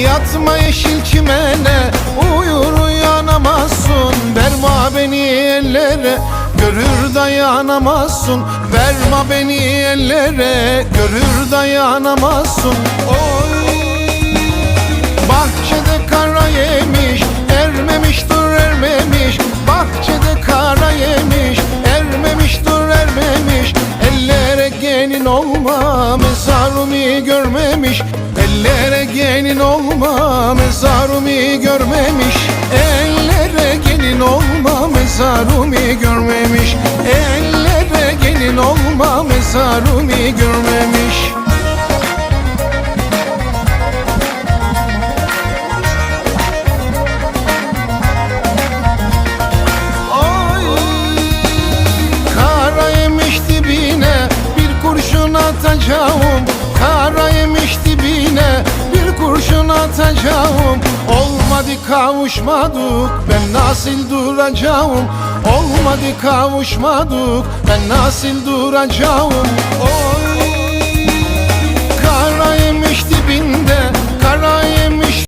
Yatma yeşil çimene Uyur uyanamazsın. Verme beni ellere Görür dayanamazsın. Verme beni ellere Görür dayanamazsın. Oy gelin olma Mezarımı görmemiş. Ellere gelin olma Mezarımı görmemiş. Ellere gelin olma Mezarımı görmemiş. Ellere gelin olma Mezarımı görmemiş kurşun atacağım. Kara yemiş dibine bir kurşun atacağım. Olmadı kavuşmadık ben nasıl duracağım? Olmadı kavuşmadık ben nasıl duracağım? Oy